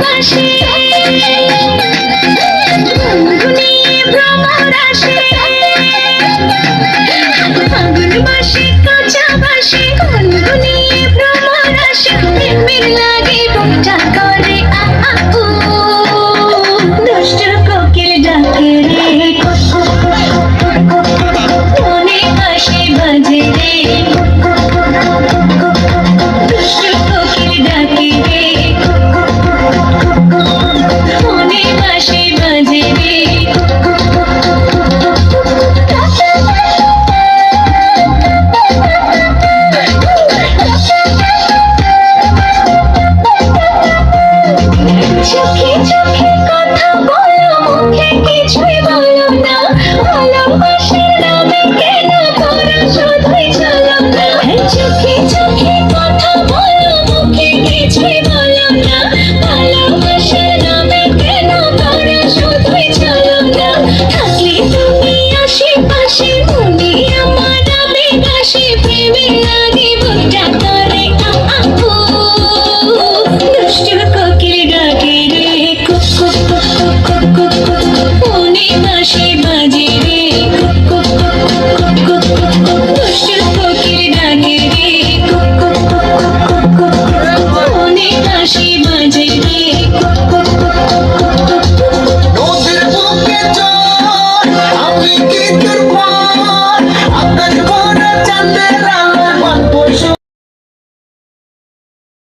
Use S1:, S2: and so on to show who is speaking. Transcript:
S1: পাশে গুনগুনি ভ্রমর আসে। ফাগুন মাসে